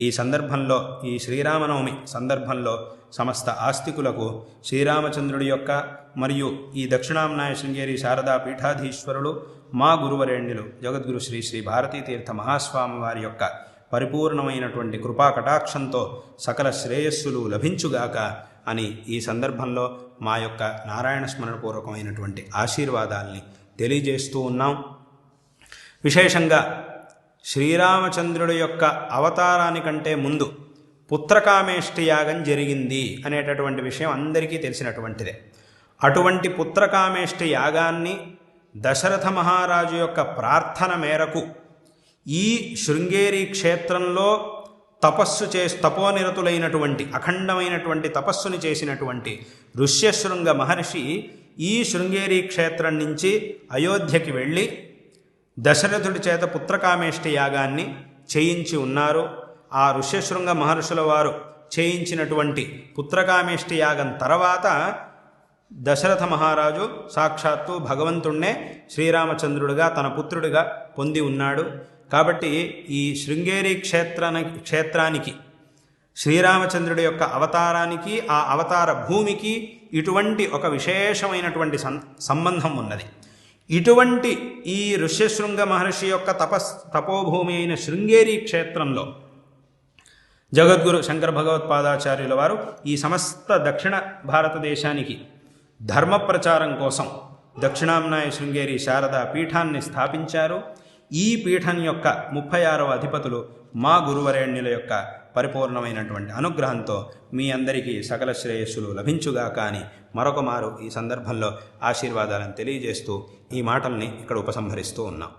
ఈ సందర్భంలో ఈ శ్రీరామనవమి సందర్భంలో సమస్త ఆస్తికులకు శ్రీరామచంద్రుడి యొక్క మరియు ఈ దక్షిణాంనాయ శృంగేరి శారదా పీఠాధీశ్వరులు మా గురువరేణ్యులు జగద్గురు శ్రీ శ్రీ భారతీ తీర్థ మహాస్వామి వారి యొక్క పరిపూర్ణమైనటువంటి కృపా కటాక్షంతో సకల శ్రేయస్సులు లభించుగాక అని ఈ సందర్భంలో మా యొక్క నారాయణ స్మరణపూర్వకమైనటువంటి ఆశీర్వాదాల్ని తెలియజేస్తూ ఉన్నాం. విశేషంగా శ్రీరామచంద్రుడి యొక్క అవతారానికంటే ముందు పుత్రకామేష్టి యాగం జరిగింది అనేటటువంటి విషయం అందరికీ తెలిసినటువంటిదే. అటువంటి పుత్రకామేష్టి యాగాన్ని దశరథ మహారాజు యొక్క ప్రార్థన మేరకు ఈ శృంగేరి క్షేత్రంలో తపస్సు చే తపోనిరతులైనటువంటి అఖండమైనటువంటి తపస్సుని చేసినటువంటి ఋష్యశృంగ మహర్షి ఈ శృంగేరి క్షేత్రం నుంచి అయోధ్యకి వెళ్ళి దశరథుడి చేత పుత్రకామేష్టి యాగాన్ని చేయించి ఉన్నారు. ఆ ఋష్యశృంగ మహర్షుల వారు చేయించినటువంటి పుత్రకామేష్టి యాగం తర్వాత దశరథ మహారాజు సాక్షాత్తు భగవంతుణ్ణే శ్రీరామచంద్రుడిగా తన పుత్రుడిగా పొంది ఉన్నాడు. కాబట్టి ఈ శృంగేరి క్షేత్రాని క్షేత్రానికి శ్రీరామచంద్రుడి యొక్క అవతారానికి ఆ అవతార భూమికి ఇటువంటి ఒక విశేషమైనటువంటి సం సంబంధం ఉన్నది. ఇటువంటి ఈ ఋష్యశృంగ మహర్షి యొక్క తపస్ తపోభూమి అయిన శృంగేరి క్షేత్రంలో జగద్గురు శంకర భగవత్పాదాచార్యుల వారు ఈ సమస్త దక్షిణ భారతదేశానికి ధర్మ ప్రచారం కోసం దక్షిణాంనాయ శృంగేరి శారదా పీఠాన్ని స్థాపించారు. ఈ పీఠం యొక్క ముప్పై ఆరవ అధిపతులు మా గురువరేణ్యుల యొక్క పరిపూర్ణమైనటువంటి అనుగ్రహంతో మీ అందరికీ సకల శ్రేయస్సులు లభించుగాక అని మరొక మారు ఈ సందర్భంలో ఆశీర్వాదాలను తెలియజేస్తూ ఈ మాటల్ని ఇక్కడ ఉపసంహరిస్తూ ఉన్నాం.